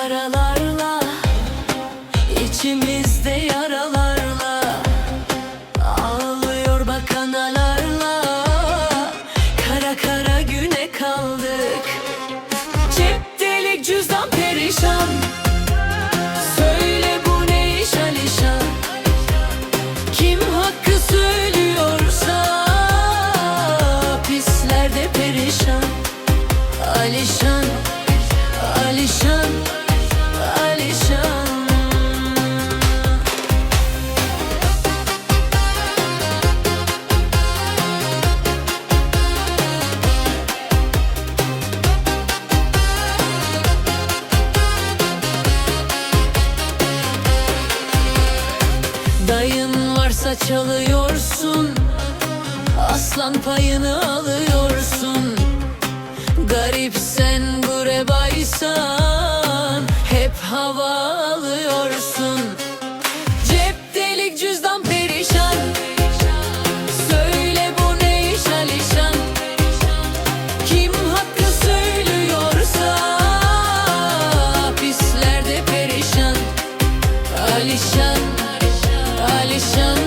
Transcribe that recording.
Karalarla içimizde yaralarla Ağlıyor bak analarla. Kara kara güne kaldık. Cep delik cüzdan perişan. Söyle bu ne iş Kim hakkı söylüyorsa Pislerde perişan. Alişan Varsa çalıyorsun Aslan payını alıyorsun. Garip sen gurebaysan Hep hava alıyorsun. Cep delik cüzdan perişan. Söyle bu ne iş Alişan? Kim hakkı söylüyorsa Pisler de perişan. Alişan Alişan